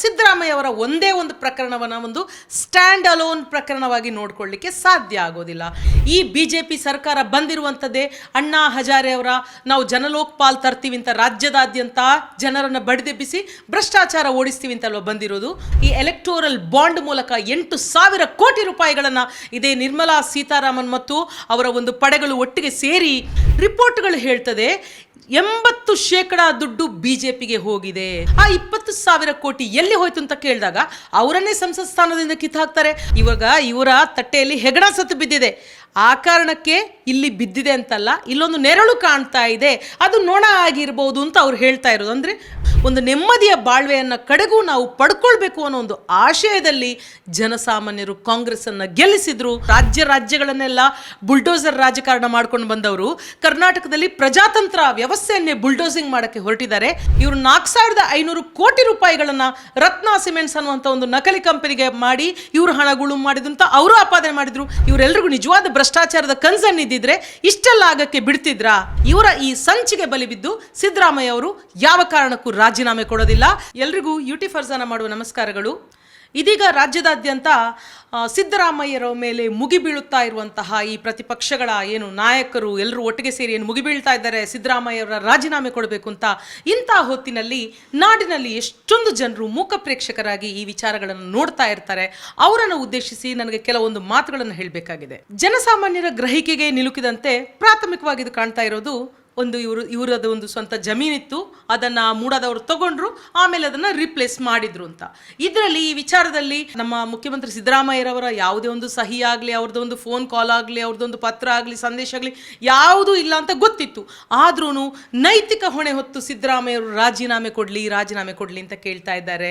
ಸಿದ್ದರಾಮಯ್ಯ ಅವರ ಒಂದೇ ಒಂದು ಪ್ರಕರಣವನ್ನು ಒಂದು ಸ್ಟ್ಯಾಂಡ್ ಅಲೋನ್ ಪ್ರಕರಣವಾಗಿ ನೋಡ್ಕೊಳ್ಳಿಕ್ಕೆ ಸಾಧ್ಯ ಆಗೋದಿಲ್ಲ. ಈ ಬಿ ಜೆ ಪಿ ಸರ್ಕಾರ ಬಂದಿರುವಂಥದ್ದೇ ಅಣ್ಣಾ ಹಜಾರೆ ಅವರ ನಾವು ಜನಲೋಕ್ಪಾಲ್ ತರ್ತೀವಿ ಅಂತ ರಾಜ್ಯದಾದ್ಯಂತ ಜನರನ್ನು ಬಡಿದೆಬ್ಬಿಸಿ ಭ್ರಷ್ಟಾಚಾರ ಓಡಿಸ್ತೀವಿ ಅಂತಲ್ವ ಬಂದಿರೋದು. ಈ ಎಲೆಕ್ಟೋರಲ್ ಬಾಂಡ್ ಮೂಲಕ ಎಂಟು ಸಾವಿರ ಕೋಟಿ ರೂಪಾಯಿಗಳನ್ನು ಇದೇ ನಿರ್ಮಲಾ ಸೀತಾರಾಮನ್ ಮತ್ತು ಅವರ ಒಂದು ಪಡೆಗಳು ಒಟ್ಟಿಗೆ ಸೇರಿ ರಿಪೋರ್ಟ್ಗಳು ಹೇಳ್ತದೆ. ಎಂಬತ್ತು ಶೇಕಡ ದುಡ್ಡು ಬಿಜೆಪಿಗೆ ಹೋಗಿದೆ. ಆ ಇಪ್ಪತ್ತು ಸಾವಿರ ಕೋಟಿ ಎಲ್ಲಿ ಹೋಯ್ತು ಅಂತ ಕೇಳಿದಾಗ, ಅವರನ್ನೇ ಸಂಸತ್ ಸ್ಥಾನದಿಂದ ಕಿತ್ತು ಹಾಕ್ತಾರೆ ಇವಾಗ ಇವರ ತಟ್ಟೆಯಲ್ಲಿ ಹೆಗಡ ಸತ್ತು ಬಿದ್ದಿದೆ. ಆ ಕಾರಣಕ್ಕೆ ಇಲ್ಲಿ ಬಿದ್ದಿದೆ ಅಂತಲ್ಲ, ಇಲ್ಲೊಂದು ನೆರಳು ಕಾಣ್ತಾ ಇದೆ, ಅದು ನೊಣ ಆಗಿರ್ಬೋದು ಅಂತ ಅವ್ರು ಹೇಳ್ತಾ ಇರೋದು. ಅಂದರೆ ಒಂದು ನೆಮ್ಮದಿಯ ಬಾಳ್ವೆಯನ್ನು ಕಡೆಗೂ ನಾವು ಪಡ್ಕೊಳ್ಬೇಕು ಅನ್ನೋ ಒಂದು ಆಶಯದಲ್ಲಿ ಜನಸಾಮಾನ್ಯರು ಕಾಂಗ್ರೆಸ್ಸನ್ನು ಗೆಲ್ಲಿಸಿದ್ರು. ರಾಜ್ಯ ರಾಜ್ಯಗಳನ್ನೆಲ್ಲ ಬುಲ್ಡೋಸರ್ ರಾಜಕಾರಣ ಮಾಡ್ಕೊಂಡು ಬಂದವರು, ಕರ್ನಾಟಕದಲ್ಲಿ ಪ್ರಜಾತಂತ್ರ ವ್ಯವಸ್ಥೆಯನ್ನೇ ಬುಲ್ಡೋಸಿಂಗ್ ಮಾಡೋಕ್ಕೆ ಹೊರಟಿದ್ದಾರೆ. ಇವರು ನಾಲ್ಕು ಸಾವಿರದ ಐನೂರು ಕೋಟಿ ರೂಪಾಯಿಗಳನ್ನು ರತ್ನ ಸಿಮೆಂಟ್ಸ್ ಅನ್ನುವಂಥ ಒಂದು ನಕಲಿ ಕಂಪನಿಗೆ ಮಾಡಿ ಇವರು ಹಣಗಳು ಮಾಡಿದಂತ ಅವರು ಆಪಾದನೆ ಮಾಡಿದ್ರು. ಇವರೆಲ್ಲರಿಗೂ ನಿಜವಾದ ಭ್ರಷ್ಟಾಚಾರದ ಕನ್ಸರ್ನ್ ಇದ್ದಿದ್ರೆ ಇಷ್ಟೆಲ್ಲ ಆಗಕ್ಕೆ ಬಿಡ್ತಿದ್ರಾ? ಇವರ ಈ ಸಂಚಿಗೆ ಬಲಿ ಬಿದ್ದು ಸಿದ್ದರಾಮಯ್ಯ ಅವರು ಯಾವ ಕಾರಣಕ್ಕೂ ರಾಜೀನಾಮೆ ಕೊಡೋದಿಲ್ಲ. ಎಲ್ರಿಗೂ ಯುಟಿ ಫರ್ಜಾನ ಮಾಡುವ ನಮಸ್ಕಾರಗಳು. ಇದೀಗ ರಾಜ್ಯದಾದ್ಯಂತ ಸಿದ್ದರಾಮಯ್ಯರ ಮೇಲೆ ಮುಗಿಬೀಳುತ್ತಾ ಇರುವಂತಹ ಈ ಪ್ರತಿಪಕ್ಷಗಳ ಏನು ನಾಯಕರು ಎಲ್ಲರೂ ಒಟ್ಟಿಗೆ ಸೇರಿ ಏನು ಮುಗಿಬೀಳ್ತಾ ಇದ್ದಾರೆ ಸಿದ್ದರಾಮಯ್ಯವರ ರಾಜೀನಾಮೆ ಕೊಡಬೇಕು ಅಂತ ಇಂಥ ಹೊತ್ತಿನಲ್ಲಿ ನಾಡಿನಲ್ಲಿ ಎಷ್ಟೊಂದು ಜನರು ಮೂಕ ಪ್ರೇಕ್ಷಕರಾಗಿ ಈ ವಿಚಾರಗಳನ್ನು ನೋಡ್ತಾ ಇರ್ತಾರೆ. ಅವರನ್ನು ಉದ್ದೇಶಿಸಿ ನನಗೆ ಕೆಲವೊಂದು ಮಾತುಗಳನ್ನು ಹೇಳಬೇಕಾಗಿದೆ. ಜನಸಾಮಾನ್ಯರ ಗ್ರಹಿಕೆಗೆ ನಿಲುಕಿದಂತೆ ಪ್ರಾಥಮಿಕವಾಗಿ ಇದು ಕಾಣ್ತಾ ಇರೋದು ಒಂದು ಇವರು ಇವರದ ಒಂದು ಸ್ವಂತ ಜಮೀನಿತ್ತು, ಅದನ್ನು ಮೂಡಾದವರು ತಗೊಂಡ್ರು, ಆಮೇಲೆ ಅದನ್ನು ರಿಪ್ಲೇಸ್ ಮಾಡಿದ್ರು ಅಂತ. ಇದರಲ್ಲಿ ಈ ವಿಚಾರದಲ್ಲಿ ನಮ್ಮ ಮುಖ್ಯಮಂತ್ರಿ ಸಿದ್ದರಾಮಯ್ಯರವರ ಯಾವುದೇ ಒಂದು ಸಹಿ ಆಗಲಿ, ಅವ್ರದ್ದು ಒಂದು ಫೋನ್ ಕಾಲ್ ಆಗಲಿ ಅವ್ರದ್ದೊಂದು ಪತ್ರ ಆಗಲಿ, ಸಂದೇಶ ಆಗಲಿ, ಯಾವುದೂ ಇಲ್ಲ ಅಂತ ಗೊತ್ತಿತ್ತು. ಆದ್ರೂ ನೈತಿಕ ಹೊಣೆ ಹೊತ್ತು ಸಿದ್ದರಾಮಯ್ಯರು ರಾಜೀನಾಮೆ ಕೊಡಲಿ ರಾಜೀನಾಮೆ ಕೊಡಲಿ ಅಂತ ಕೇಳ್ತಾ ಇದ್ದಾರೆ.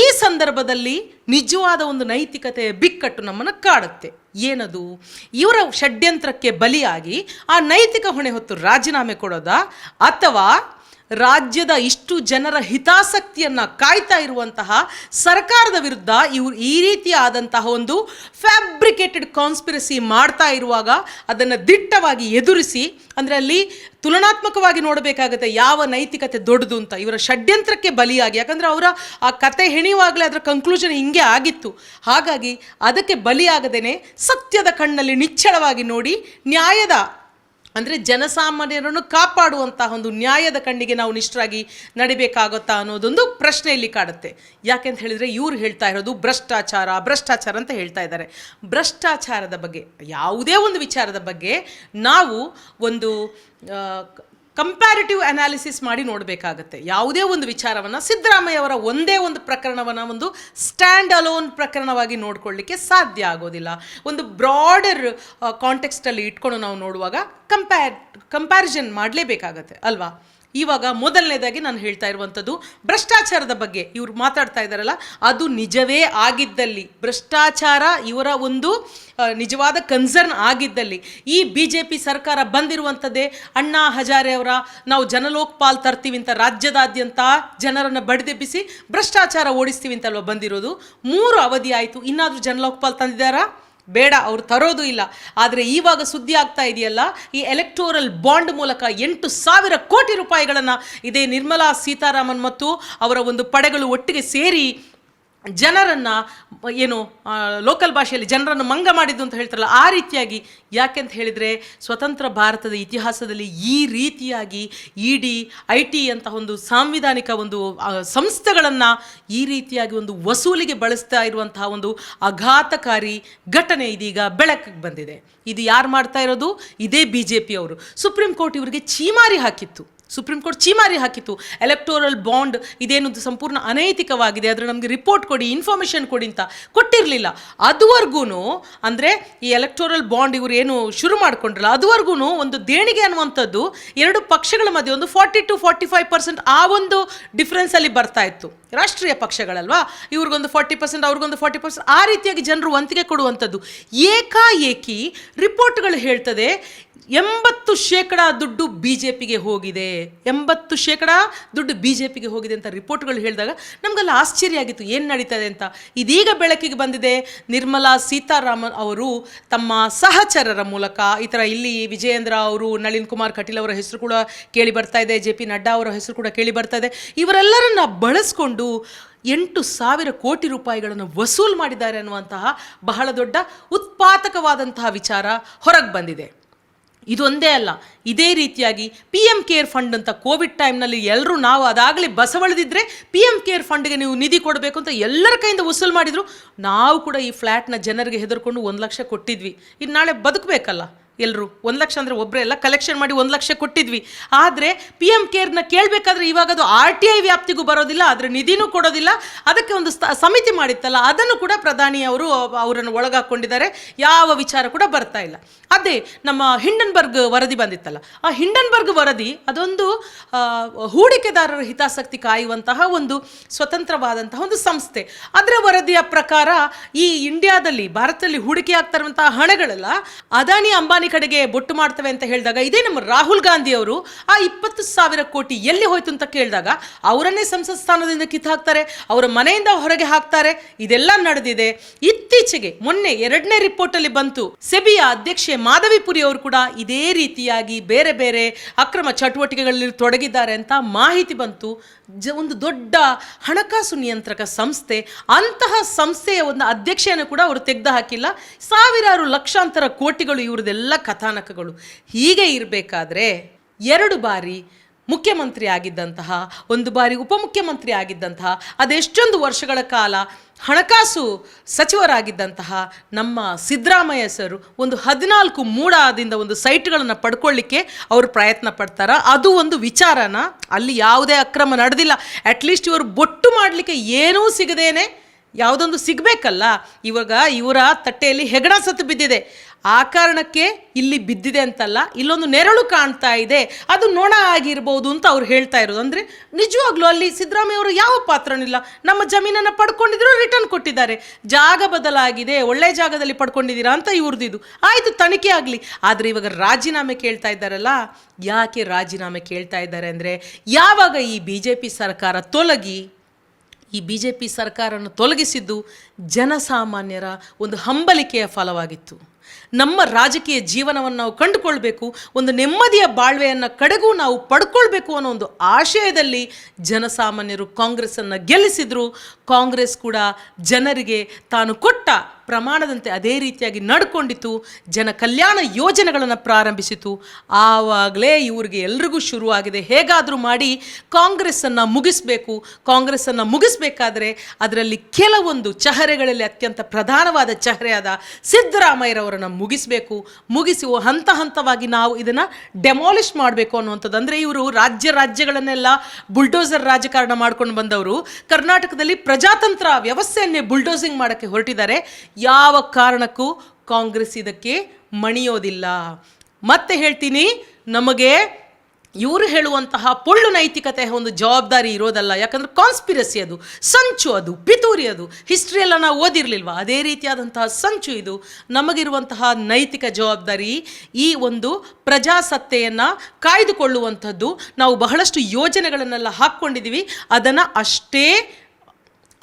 ಈ ಸಂದರ್ಭದಲ್ಲಿ ನಿಜವಾದ ಒಂದು ನೈತಿಕತೆಯ ಬಿಕ್ಕಟ್ಟು ನಮ್ಮನ್ನು ಕಾಡುತ್ತೆ. ಏನದು? ಇವರ ಷಡ್ಯಂತ್ರಕ್ಕೆ ಬಲಿಯಾಗಿ ಆ ನೈತಿಕ ಹೊಣೆ ಹೊತ್ತು ರಾಜೀನಾಮೆ ಕೊಡೋದಾ ಅಥವಾ ರಾಜ್ಯದ ಇಷ್ಟು ಜನರ ಹಿತಾಸಕ್ತಿಯನ್ನು ಕಾಯ್ತಾ ಇರುವಂತಹ ಸರ್ಕಾರದ ವಿರುದ್ಧ ಇವರು ಈ ರೀತಿಯಾದಂತಹ ಒಂದು ಫ್ಯಾಬ್ರಿಕೇಟೆಡ್ ಕಾನ್ಸ್ಪಿರಸಿ ಮಾಡ್ತಾ ಇರುವಾಗ ಅದನ್ನು ದಿಟ್ಟವಾಗಿ ಎದುರಿಸಿ, ಅಂದರೆ ಅಲ್ಲಿ ತುಲನಾತ್ಮಕವಾಗಿ ನೋಡಬೇಕಾಗುತ್ತೆ ಯಾವ ನೈತಿಕತೆ ದೊಡ್ಡದು ಅಂತ. ಇವರ ಷಡ್ಯಂತ್ರಕ್ಕೆ ಬಲಿಯಾಗಿ. ಯಾಕಂದರೆ ಅವರ ಆ ಕತೆ ಹೆಣಿಯುವಾಗಲೇ ಅದರ ಕಂಕ್ಲೂಷನ್ ಹಿಂಗೆ ಆಗಿತ್ತು. ಹಾಗಾಗಿ ಅದಕ್ಕೆ ಬಲಿಯಾಗದೇನೆ ಸತ್ಯದ ಕಣ್ಣಲ್ಲಿ ನಿಚ್ಚಳವಾಗಿ ನೋಡಿ ನ್ಯಾಯದ ಅಂದರೆ ಜನಸಾಮಾನ್ಯರನ್ನು ಕಾಪಾಡುವಂತಹ ಒಂದು ನ್ಯಾಯದ ಕಣ್ಣಿಗೆ ನಾವು ನಿಷ್ಠರಾಗಿ ನಡಿಬೇಕಾಗುತ್ತಾ ಅನ್ನೋದೊಂದು ಪ್ರಶ್ನೆ ಇಲ್ಲಿ ಕಾಡುತ್ತೆ ಯಾಕೆಂತ ಹೇಳಿದರೆ ಇವರು ಹೇಳ್ತಾ ಇರೋದು ಭ್ರಷ್ಟಾಚಾರ ಭ್ರಷ್ಟಾಚಾರ ಅಂತ ಹೇಳ್ತಾ ಇದ್ದಾರೆ. ಭ್ರಷ್ಟಾಚಾರದ ಬಗ್ಗೆ, ಯಾವುದೇ ಒಂದು ವಿಚಾರದ ಬಗ್ಗೆ ನಾವು ಒಂದು ಕಂಪ್ಯಾರಿಟಿವ್ ಅನಾಲಿಸಿಸ್ ಮಾಡಿ ನೋಡಬೇಕಾಗತ್ತೆ. ಯಾವುದೇ ಒಂದು ವಿಚಾರವನ್ನು ಸಿದ್ದರಾಮಯ್ಯ ಅವರ ಒಂದೇ ಒಂದು ಪ್ರಕರಣವನ್ನು ಒಂದು ಸ್ಟ್ಯಾಂಡ್ ಅಲೋನ್ ಪ್ರಕರಣವಾಗಿ ನೋಡ್ಕೊಳ್ಳಿಕ್ಕೆ ಸಾಧ್ಯ ಆಗೋದಿಲ್ಲ. ಒಂದು ಬ್ರಾಡರ್ ಕಾಂಟೆಕ್ಸ್ಟಲ್ಲಿ ಇಟ್ಕೊಂಡು ನಾವು ನೋಡುವಾಗ ಕಂಪ್ಯಾರ್ ಕಂಪ್ಯಾರಿಸನ್ ಮಾಡಲೇಬೇಕಾಗತ್ತೆ, ಅಲ್ವಾ? ಇವಾಗ ಮೊದಲನೇದಾಗಿ ನಾನು ಹೇಳ್ತಾ ಇರುವಂಥದ್ದು ಭ್ರಷ್ಟಾಚಾರದ ಬಗ್ಗೆ. ಇವರು ಮಾತಾಡ್ತಾ ಇದ್ದಾರಲ್ಲ, ಅದು ನಿಜವೇ ಆಗಿದ್ದಲ್ಲಿ. ಭ್ರಷ್ಟಾಚಾರ ಇವರ ಒಂದು ನಿಜವಾದ ಕನ್ಸರ್ನ್ ಆಗಿದ್ದಲ್ಲಿ. ಈ ಬಿ ಜೆ ಪಿ ಸರ್ಕಾರ ಬಂದಿರುವಂಥದ್ದೇ ಅಣ್ಣಾ ಹಜಾರೆ ಅವರ, ನಾವು ಜನಲೋಕ್ಪಾಲ್ ತರ್ತೀವಿ ಅಂತ ರಾಜ್ಯದಾದ್ಯಂತ ಜನರನ್ನು ಬಡಿದೆಬ್ಬಿಸಿ ಭ್ರಷ್ಟಾಚಾರ ಓಡಿಸ್ತೀವಿ ಅಂತಲ್ವ ಬಂದಿರೋದು. ಮೂರು ಅವಧಿ ಆಯಿತು, ಇನ್ನಾದರೂ ಜನಲೋಕ್ಪಾಲ್ ತಂದಿದ್ದಾರಾ? ಬೇಡ, ಅವ್ರು ತರೋದು ಇಲ್ಲ. ಆದರೆ ಇವಾಗ ಸುದ್ದಿ ಆಗ್ತಾ ಇದೆಯಲ್ಲ, ಈ ಎಲೆಕ್ಟೋರಲ್ ಬಾಂಡ್ ಮೂಲಕ ಎಂಟು ಸಾವಿರ ಕೋಟಿ ರೂಪಾಯಿಗಳನ್ನು ಇದೇ ನಿರ್ಮಲಾ ಸೀತಾರಾಮನ್ ಮತ್ತು ಅವರ ಒಂದು ಪಡೆಗಳು ಒಟ್ಟಿಗೆ ಸೇರಿ ಜನರನ್ನು, ಏನು ಲೋಕಲ್ ಭಾಷೆಯಲ್ಲಿ ಜನರನ್ನು ಮಂಗ ಮಾಡಿದ್ದು ಅಂತ ಹೇಳ್ತಾರಲ್ಲ, ಆ ರೀತಿಯಾಗಿ ಯಾಕೆ ಅಂತ ಹೇಳಿದರೆ, ಸ್ವತಂತ್ರ ಭಾರತದ ಇತಿಹಾಸದಲ್ಲಿ ಈ ರೀತಿಯಾಗಿ ಇ ಡಿ ಐ ಟಿ ಅಂತ ಒಂದು ಸಾಂವಿಧಾನಿಕ ಒಂದು ಸಂಸ್ಥೆಗಳನ್ನು ಈ ರೀತಿಯಾಗಿ ಒಂದು ವಸೂಲಿಗೆ ಬಳಸ್ತಾ ಇರುವಂತಹ ಒಂದು ಆಘಾತಕಾರಿ ಘಟನೆ ಇದೀಗ ಬೆಳಕಿಗೆ ಬಂದಿದೆ. ಇದು ಯಾರು ಮಾಡ್ತಾ ಇರೋದು? ಇದೇ ಬಿ ಜೆ ಪಿಯವರು ಸುಪ್ರೀಂ ಕೋರ್ಟ್ ಇವರಿಗೆ ಚೀಮಾರಿ ಹಾಕಿತ್ತು. ಸುಪ್ರೀಂ ಕೋರ್ಟ್ ಚೀಮಾರಿ ಹಾಕಿತ್ತು. ಎಲೆಕ್ಟೋರಲ್ ಬಾಂಡ್ ಇದೇನು ಸಂಪೂರ್ಣ ಅನೈತಿಕವಾಗಿದೆ. ಅದರ ನಮಗೆ ರಿಪೋರ್ಟ್ ಕೊಡಿ ಇನ್ಫಾರ್ಮೇಷನ್ ಕೊಡಿ ಅಂತ ಕೊಟ್ಟಿರಲಿಲ್ಲ. ಅದುವರೆಗೂ ಅಂದರೆ ಈ ಎಲೆಕ್ಟೋರಲ್ ಬಾಂಡ್ ಇವರು ಏನು ಶುರು ಮಾಡ್ಕೊಂಡ್ರಲ್ಲ ಅದುವರೆಗೂ ಒಂದು ದೇಣಿಗೆ ಅನ್ನುವಂಥದ್ದು ಎರಡು ಪಕ್ಷಗಳ ಮಧ್ಯೆ ಒಂದು forty two forty five percent ಆ ಒಂದು ಡಿಫ್ರೆನ್ಸಲ್ಲಿ ಬರ್ತಾ ಇತ್ತು. ರಾಷ್ಟ್ರೀಯ ಪಕ್ಷಗಳಲ್ವಾ? ಇವ್ರಿಗೊಂದು ಫಾರ್ಟಿ ಪರ್ಸೆಂಟ್ ಅವ್ರಿಗೊಂದು ಫಾರ್ಟಿ ಪರ್ಸೆಂಟ್ ಆ ರೀತಿಯಾಗಿ ಜನರು ವಂತಿಗೆ ಕೊಡುವಂಥದ್ದು. ಏಕಾಏಕಿ ರಿಪೋರ್ಟ್ಗಳು ಹೇಳ್ತದೆ ಎಂಬತ್ತು ಶೇಕಡ ದುಡ್ಡು ಬಿ ಜೆ ಪಿಗೆ ಹೋಗಿದೆ. ಎಂಬತ್ತು ಶೇಕಡ ದುಡ್ಡು ಬಿ ಜೆ ಪಿಗೆ ಹೋಗಿದೆ ಅಂತ ರಿಪೋರ್ಟ್ಗಳು ಹೇಳಿದಾಗ ನಮಗೆಲ್ಲ ಆಶ್ಚರ್ಯ ಆಗಿತ್ತು. ಏನು ನಡೀತದೆ ಅಂತ. ಇದೀಗ ಬೆಳಕಿಗೆ ಬಂದಿದೆ. ನಿರ್ಮಲಾ ಸೀತಾರಾಮನ್ ಅವರು ತಮ್ಮ ಸಹಚರರ ಮೂಲಕ, ಈ ಥರ ಇಲ್ಲಿ ವಿಜಯೇಂದ್ರ ಅವರು, ನಳಿನ್ ಕುಮಾರ್ ಕಟೀಲ್ ಅವರ ಹೆಸರು ಕೂಡ ಕೇಳಿ ಬರ್ತಾ ಇದೆ. ಜೆ ಪಿ ನಡ್ಡಾ ಅವರ ಹೆಸರು ಕೂಡ ಕೇಳಿ ಬರ್ತಾ ಇದೆ. ಇವರೆಲ್ಲರನ್ನ ಬಳಸ್ಕೊಂಡು ಎಂಟು ಸಾವಿರ ಕೋಟಿ ರೂಪಾಯಿಗಳನ್ನು ವಸೂಲು ಮಾಡಿದ್ದಾರೆ ಅನ್ನುವಂತಹ ಬಹಳ ದೊಡ್ಡ ಉತ್ಪಾದಕವಾದಂತಹ ವಿಚಾರ ಹೊರಗೆ ಬಂದಿದೆ. ಇದೊಂದೇ ಅಲ್ಲ, ಇದೇ ರೀತಿಯಾಗಿ ಪಿ ಎಂ ಕೇರ್ ಫಂಡ್ ಅಂತ ಕೋವಿಡ್ ಟೈಮ್ನಲ್ಲಿ ಎಲ್ಲರೂ ನಾವು ಅದಾಗಲಿ ಬಸವಳಿದಿದ್ರೆ ಪಿ ಎಂ ಕೇರ್ ಫಂಡ್ಗೆ ನೀವು ನಿಧಿ ಕೊಡಬೇಕು ಅಂತ ಎಲ್ಲರ ಕೈಯಿಂದ ವಸೂಲು ಮಾಡಿದರು, ನಾವು ಕೂಡ ಈ ಫ್ಲ್ಯಾಟ್ನ ಜನರಿಗೆ ಹೆದರ್ಕೊಂಡು ಒಂದು ಲಕ್ಷ ಕೊಟ್ಟಿದ್ವಿ. ಇನ್ನು ನಾಳೆ ಬದುಕಬೇಕಲ್ಲ. ಎಲ್ಲರೂ ಒಂದು ಲಕ್ಷ ಅಂದರೆ ಒಬ್ಬರೇ ಎಲ್ಲ ಕಲೆಕ್ಷನ್ ಮಾಡಿ ಒಂದು ಲಕ್ಷ ಕೊಟ್ಟಿದ್ವಿ. ಆದರೆ ಪಿ ಎಂ ಕೇರ್ನ ಕೇಳಬೇಕಾದ್ರೆ ಇವಾಗ ಅದು ಆರ್ ಟಿ ಐ ವ್ಯಾಪ್ತಿಗೂ ಬರೋದಿಲ್ಲ ಅದರ ನಿಧಿನೂ ಕೊಡೋದಿಲ್ಲ. ಅದಕ್ಕೆ ಒಂದು ಸಮಿತಿ ಮಾಡಿತ್ತಲ್ಲ, ಅದನ್ನು ಕೂಡ ಪ್ರಧಾನಿ ಅವರು ಅವರನ್ನು ಒಳಗಾಕೊಂಡಿದ್ದಾರೆ. ಯಾವ ವಿಚಾರ ಕೂಡ ಬರ್ತಾ ಇಲ್ಲ. ಅದೇ ನಮ್ಮ ಹಿಂಡನ್ಬರ್ಗ್ ವರದಿ ಬಂದಿತ್ತಲ್ಲ, ಆ ಹಿಂಡನ್ಬರ್ಗ್ ವರದಿ ಅದೊಂದು ಹೂಡಿಕೆದಾರರ ಹಿತಾಸಕ್ತಿ ಕಾಯುವಂತಹ ಒಂದು ಸ್ವತಂತ್ರವಾದಂತಹ ಒಂದು ಸಂಸ್ಥೆ. ಅದರ ವರದಿಯ ಪ್ರಕಾರ ಈ ಇಂಡಿಯಾದಲ್ಲಿ ಭಾರತದಲ್ಲಿ ಹೂಡಿಕೆ ಆಗ್ತಾ ಇರುವಂತಹ ಹಣಗಳೆಲ್ಲ, ಅದಾನಿ, ಅಂಬಾನಿ ಕಡೆಗೆ ಬೊಟ್ಟು ಮಾಡ್ತವೆ ಅಂತ ಹೇಳಿದಾಗ, ಇದೇ ನಮ್ಮ ರಾಹುಲ್ ಗಾಂಧಿ ಅವರು, ಆ ಇಪ್ಪತ್ತು ಸಾವಿರ ಕೋಟಿ ಎಲ್ಲಿ ಹೋಯ್ತು ಅಂತ ಕೇಳಿದಾಗ, ಅವರನ್ನೇ ಸಂಸತ್ ಸ್ಥಾನದಿಂದ ಕಿತ್ತಾಕ್ತಾರೆ ಅವರ ಮನೆಯಿಂದ ಹೊರಗೆ ಹಾಕ್ತಾರೆ, ಇದೆಲ್ಲ ನಡೆದಿದೆ. ಇತ್ತೀಚೆಗೆ ಮೊನ್ನೆ ಎರಡನೇ ರಿಪೋರ್ಟ್ ಅಲ್ಲಿ ಬಂತು, ಸೆಬಿಯ ಅಧ್ಯಕ್ಷೆ ಮಾಧವಿಪುರಿ ಅವರು ಕೂಡ ಇದೇ ರೀತಿಯಾಗಿ ಬೇರೆ ಬೇರೆ ಅಕ್ರಮ ಚಟುವಟಿಕೆಗಳಲ್ಲಿ ತೊಡಗಿದ್ದಾರೆ ಅಂತ ಮಾಹಿತಿ ಬಂತು. ಒಂದು ದೊಡ್ಡ ಹಣಕಾಸು ನಿಯಂತ್ರಕ ಸಂಸ್ಥೆ, ಅಂತಹ ಸಂಸ್ಥೆಯ ಒಂದು ಅಧ್ಯಕ್ಷೆಯನ್ನು ಕೂಡ ಅವರು ತೆಗೆದು ಹಾಕಿಲ್ಲ. ಸಾವಿರಾರು ಲಕ್ಷಾಂತರ ಕೋಟಿಗಳು ಇವ್ರದೆಲ್ಲ ಕಥಾನಕಗಳು ಹೀಗೆ ಇರಬೇಕಾದ್ರೆ ಎರಡು ಬಾರಿ ಮುಖ್ಯಮಂತ್ರಿ ಆಗಿದ್ದಂತಹ, ಒಂದು ಬಾರಿ ಉಪಮುಖ್ಯಮಂತ್ರಿ ಆಗಿದ್ದಂತಹ, ಅದೆಷ್ಟೊಂದು ವರ್ಷಗಳ ಕಾಲ ಹಣಕಾಸು ಸಚಿವರಾಗಿದ್ದಂತಹ ನಮ್ಮ ಸಿದ್ದರಾಮಯ್ಯ ಸರು ಒಂದು ಹದಿನಾಲ್ಕು ಮೂಡಾದಿಂದ ಒಂದು ಸೈಟ್ಗಳನ್ನು ಪಡ್ಕೊಳ್ಳಿಕ್ಕೆ ಅವರು ಪ್ರಯತ್ನ ಪಡ್ತಾರೆ. ಅದು ಒಂದು ವಿಚಾರನ ಅಲ್ಲಿ ಯಾವುದೇ ಅಕ್ರಮ ನಡೆದಿಲ್ಲ. ಅಟ್ಲೀಸ್ಟ್ ಇವರು ಬೊಟ್ಟು ಮಾಡಲಿಕ್ಕೆ ಏನೂ ಸಿಗದೇನೆ ಯಾವುದೊಂದು ಸಿಗಬೇಕಲ್ಲ, ಇವಾಗ ಇವರ ತಟ್ಟೆಯಲ್ಲಿ ಹೆಗಡ ಸತ್ತು ಬಿದ್ದಿದೆ. ಆ ಕಾರಣಕ್ಕೆ ಇಲ್ಲಿ ಬಿದ್ದಿದೆ ಅಂತಲ್ಲ, ಇಲ್ಲೊಂದು ನೆರಳು ಕಾಣ್ತಾ ಇದೆ. ಅದು ನೋಣ ಆಗಿರ್ಬೋದು ಅಂತ ಅವ್ರು ಹೇಳ್ತಾ ಇರೋದು. ಅಂದರೆ ನಿಜವಾಗ್ಲೂ ಅಲ್ಲಿ ಸಿದ್ದರಾಮಯ್ಯ ಅವರು ಯಾವ ಪಾತ್ರನೂ ಇಲ್ಲ. ನಮ್ಮ ಜಮೀನನ್ನು ಪಡ್ಕೊಂಡಿದ್ರು ರಿಟರ್ನ್ ಕೊಟ್ಟಿದ್ದಾರೆ. ಜಾಗ ಬದಲಾಗಿದೆ, ಒಳ್ಳೆ ಜಾಗದಲ್ಲಿ ಪಡ್ಕೊಂಡಿದ್ದೀರಾ ಅಂತ ಇವ್ರದ್ದು. ಆಯಿತು, ತನಿಖೆ ಆಗಲಿ. ಆದರೆ ಇವಾಗ ರಾಜೀನಾಮೆ ಕೇಳ್ತಾ ಇದ್ದಾರಲ್ಲ, ಯಾಕೆ ರಾಜೀನಾಮೆ ಕೇಳ್ತಾ ಇದ್ದಾರೆ ಅಂದರೆ, ಯಾವಾಗ ಈ ಬಿ ಜೆ ಪಿ ಸರ್ಕಾರ ತೊಲಗಿ ಈ ಬಿ ಜೆ ಪಿ ಸರ್ಕಾರವನ್ನು ತೊಲಗಿಸಿದ್ದು ಜನಸಾಮಾನ್ಯರ ಒಂದು ಹಂಬಲಿಕೆಯ ಫಲವಾಗಿತ್ತು. ನಮ್ಮ ರಾಜಕೀಯ ಜೀವನವನ್ನು ನಾವು ಕಂಡುಕೊಳ್ಬೇಕು, ಒಂದು ನೆಮ್ಮದಿಯ ಬಾಳ್ವೆಯನ್ನು ಕಡೆಗೂ ನಾವು ಪಡ್ಕೊಳ್ಬೇಕು ಅನ್ನೋ ಒಂದು ಆಶಯದಲ್ಲಿ ಜನಸಾಮಾನ್ಯರು ಕಾಂಗ್ರೆಸ್ಸನ್ನು ಗೆಲ್ಲಿಸಿದ್ರು. ಕಾಂಗ್ರೆಸ್ ಕೂಡ ಜನರಿಗೆ ತಾನು ಕೊಟ್ಟ ಪ್ರಮಾಣದಂತೆ ಅದೇ ರೀತಿಯಾಗಿ ನಡ್ಕೊಂಡಿತು. ಜನ ಕಲ್ಯಾಣ ಯೋಜನೆಗಳನ್ನು ಪ್ರಾರಂಭಿಸಿತು. ಆವಾಗಲೇ ಇವರಿಗೆ ಎಲ್ರಿಗೂ ಶುರುವಾಗಿದೆ. ಹೇಗಾದರೂ ಮಾಡಿ ಕಾಂಗ್ರೆಸ್ಸನ್ನು ಮುಗಿಸಬೇಕು. ಕಾಂಗ್ರೆಸ್ಸನ್ನು ಮುಗಿಸಬೇಕಾದ್ರೆ ಅದರಲ್ಲಿ ಕೆಲವೊಂದು ಚಹರೆಗಳಲ್ಲಿ ಅತ್ಯಂತ ಪ್ರಧಾನವಾದ ಚಹರೆಯಾದ ಸಿದ್ದರಾಮಯ್ಯರವರನ್ನು ಮುಗಿಸಬೇಕು. ಮುಗಿಸಿ ಹಂತ ಹಂತವಾಗಿ ನಾವು ಇದನ್ನು ಡೆಮಾಲಿಷ್ ಮಾಡಬೇಕು ಅನ್ನುವಂಥದ್ದು. ಅಂದರೆ ಇವರು ರಾಜ್ಯ ರಾಜ್ಯಗಳನ್ನೆಲ್ಲ ಬುಲ್ಡೋಸರ್ ರಾಜಕಾರಣ ಮಾಡ್ಕೊಂಡು ಬಂದವರು. ಕರ್ನಾಟಕದಲ್ಲಿ ಪ್ರಜಾತಂತ್ರ ವ್ಯವಸ್ಥೆಯನ್ನೇ ಬುಲ್ಡೋಸಿಂಗ್ ಮಾಡೋಕ್ಕೆ ಹೊರಟಿದ್ದಾರೆ. ಯಾವ ಕಾರಣಕ್ಕೂ ಕಾಂಗ್ರೆಸ್ ಇದಕ್ಕೆ ಮಣಿಯೋದಿಲ್ಲ. ಮತ್ತೆ ಹೇಳ್ತೀನಿ, ನಮಗೆ ಇವರು ಹೇಳುವಂತಹ ಪೊಳ್ಳು ನೈತಿಕತೆ ಒಂದು ಜವಾಬ್ದಾರಿ ಇರೋದಲ್ಲ, ಯಾಕಂದ್ರೆ ಕಾನ್ಸ್ಪಿರಸಿ ಅದು, ಸಂಚು ಅದು, ಪಿತೂರಿ ಅದು ಹಿಸ್ಟ್ರಿಯೆಲ್ಲ ನಾವು ಓದಿರಲಿಲ್ವ? ಅದೇ ರೀತಿಯಾದಂತಹ ಸಂಚು ಇದು. ನಮಗಿರುವಂತಹ ನೈತಿಕ ಜವಾಬ್ದಾರಿ ಈ ಒಂದು ಪ್ರಜಾಸತ್ತೆಯನ್ನು ಕಾಯ್ದುಕೊಳ್ಳುವಂಥದ್ದು. ನಾವು ಬಹಳಷ್ಟು ಯೋಜನೆಗಳನ್ನೆಲ್ಲ ಹಾಕ್ಕೊಂಡಿದ್ದೀವಿ ಅದನ್ನು ಅಷ್ಟೇ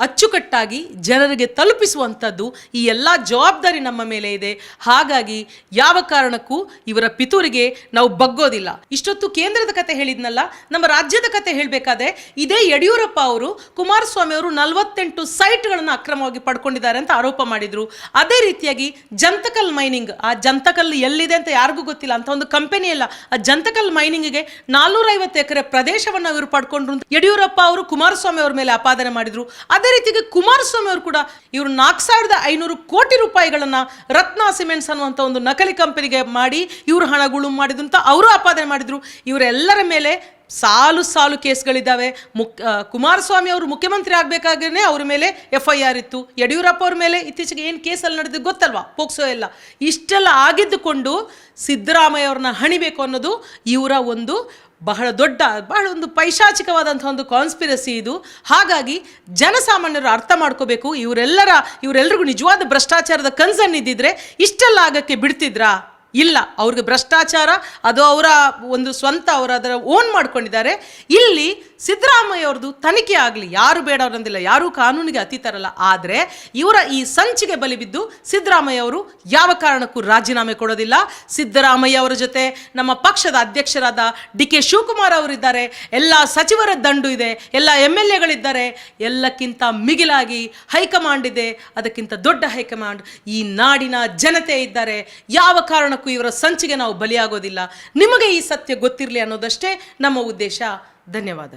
ಅಚ್ಚುಕಟ್ಟಾಗಿ ಜನರಿಗೆ ತಲುಪಿಸುವಂಥದ್ದು ಈ ಎಲ್ಲ ಜವಾಬ್ದಾರಿ ನಮ್ಮ ಮೇಲೆ ಇದೆ. ಹಾಗಾಗಿ ಯಾವ ಕಾರಣಕ್ಕೂ ಇವರ ಪಿತೂರಿಗೆ ನಾವು ಬಗ್ಗೋದಿಲ್ಲ. ಇಷ್ಟೊತ್ತು ಕೇಂದ್ರದ ಕತೆ ಹೇಳಿದ್ನಲ್ಲ, ನಮ್ಮ ರಾಜ್ಯದ ಕತೆ ಹೇಳಬೇಕಾದ್ರೆ ಇದೇ ಯಡಿಯೂರಪ್ಪ ಅವರು ಕುಮಾರಸ್ವಾಮಿ ಅವರು ನಲವತ್ತೆಂಟು ಸೈಟ್ಗಳನ್ನು ಅಕ್ರಮವಾಗಿ ಪಡ್ಕೊಂಡಿದ್ದಾರೆ ಅಂತ ಆರೋಪ ಮಾಡಿದ್ರು. ಅದೇ ರೀತಿಯಾಗಿ ಜಂತಕಲ್ ಮೈನಿಂಗ್, ಆ ಜಂತಕಲ್ ಎಲ್ಲಿದೆ ಅಂತ ಯಾರಿಗೂ ಗೊತ್ತಿಲ್ಲ ಅಂತ ಒಂದು ಕಂಪನಿ ಅಲ್ಲ, ಆ ಜಂತಕಲ್ ಮೈನಿಂಗ್ಗೆ ನಾಲ್ನೂರೈವತ್ತು ಎಕರೆ ಪ್ರದೇಶವನ್ನು ಇವರು ಪಡ್ಕೊಂಡ್ರು ಯಡಿಯೂರಪ್ಪ ಅವರು ಕುಮಾರಸ್ವಾಮಿ ಅವರ ಮೇಲೆ ಆಪಾದನೆ ಮಾಡಿದ್ರು. ಅದೇ ರೀತಿಗೆ ಕುಮಾರಸ್ವಾಮಿ ಅವರು ಕೂಡ ಇವರು ನಾಲ್ಕು ಸಾವಿರದ ಐನೂರು ಕೋಟಿ ರೂಪಾಯಿಗಳನ್ನ ರತ್ನ ಸಿಮೆಂಟ್ಸ್ ಅನ್ನುವಂಥ ಒಂದು ನಕಲಿ ಕಂಪನಿಗೆ ಮಾಡಿ ಇವರು ಹಣ ಮಾಡಿದಂತ ಮಾಡಿದ್ರು ಅಂತ ಅವರು ಆಪಾದನೆ ಮಾಡಿದ್ರು. ಇವರೆಲ್ಲರ ಮೇಲೆ ಸಾಲು ಸಾಲು ಕೇಸ್ಗಳಿದ್ದಾವೆ. ಆ, ಕುಮಾರಸ್ವಾಮಿ ಅವರು ಮುಖ್ಯಮಂತ್ರಿ ಆಗಬೇಕಾಗೇ ಅವ್ರ ಮೇಲೆ ಎಫ್ ಐ ಆರ್ ಇತ್ತು. ಯಡಿಯೂರಪ್ಪ ಅವ್ರ ಮೇಲೆ ಇತ್ತೀಚೆಗೆ ಏನು ಕೇಸಲ್ಲಿ ನಡೆದಿದ್ದು ಗೊತ್ತಲ್ವಾ? ಪೋಕ್ಸೋ ಎಲ್ಲ. ಇಷ್ಟೆಲ್ಲ ಆಗಿದ್ದುಕೊಂಡು ಸಿದ್ದರಾಮಯ್ಯ ಅವ್ರನ್ನ ಹಣಿಬೇಕು ಅನ್ನೋದು ಇವರ ಒಂದು ಬಹಳ ದೊಡ್ಡ, ಬಹಳ ಒಂದು ಪೈಶಾಚಿಕವಾದಂಥ ಒಂದು ಕಾನ್ಸ್ಪಿರಸಿ ಇದು. ಹಾಗಾಗಿ ಜನಸಾಮಾನ್ಯರು ಅರ್ಥ ಮಾಡ್ಕೋಬೇಕು, ಇವರೆಲ್ಲರ ಇವರೆಲ್ಲರಿಗೂ ನಿಜವಾದ ಭ್ರಷ್ಟಾಚಾರದ ಕನ್ಸರ್ನ್ ಇದ್ದಿದ್ರೆ ಇಷ್ಟೆಲ್ಲ ಆಗಕ್ಕೆ ಬಿಡ್ತಿದ್ರಾ? ಇಲ್ಲ, ಅವ್ರಿಗೆ ಭ್ರಷ್ಟಾಚಾರ, ಅದು ಅವರ ಒಂದು ಸ್ವಂತ ಅವರು ಅದರ ಓನ್ ಮಾಡ್ಕೊಂಡಿದ್ದಾರೆ. ಇಲ್ಲಿ ಸಿದ್ದರಾಮಯ್ಯ ಅವ್ರದ್ದು ತನಿಖೆ ಆಗಲಿ, ಯಾರು ಬೇಡ ಅನ್ನೋದಿಲ್ಲ, ಯಾರೂ ಕಾನೂನಿಗೆ ಅತೀತರಲ್ಲ ಆದರೆ ಇವರ ಈ ಸಂಚಿಗೆ ಬಲಿ ಬಿದ್ದು ಸಿದ್ದರಾಮಯ್ಯ ಅವರು ಯಾವ ಕಾರಣಕ್ಕೂ ರಾಜೀನಾಮೆ ಕೊಡೋದಿಲ್ಲ. ಸಿದ್ದರಾಮಯ್ಯ ಅವರ ಜೊತೆ ನಮ್ಮ ಪಕ್ಷದ ಅಧ್ಯಕ್ಷರಾದ ಡಿ ಕೆ ಶಿವಕುಮಾರ್ ಅವರಿದ್ದಾರೆ. ಎಲ್ಲ ಸಚಿವರ ದಂಡು ಇದೆ, ಎಲ್ಲ ಎಂ ಎಲ್ ಎಗಳಿದ್ದಾರೆ. ಎಲ್ಲಕ್ಕಿಂತ ಮಿಗಿಲಾಗಿ ಹೈಕಮಾಂಡ್ ಇದೆ, ಅದಕ್ಕಿಂತ ದೊಡ್ಡ ಹೈಕಮಾಂಡ್ ಈ ನಾಡಿನ ಜನತೆ ಇದ್ದಾರೆ. ಯಾವ ಕಾರಣಕ್ಕೂ ಇವರ ಸಂಚಿಗೆ ನಾವು ಬಲಿಯಾಗೋದಿಲ್ಲ. ನಿಮಗೆ ಈ ಸತ್ಯ ಗೊತ್ತಿರಲಿ ಅನ್ನೋದಷ್ಟೇ ನಮ್ಮ ಉದ್ದೇಶ. ಧನ್ಯವಾದ.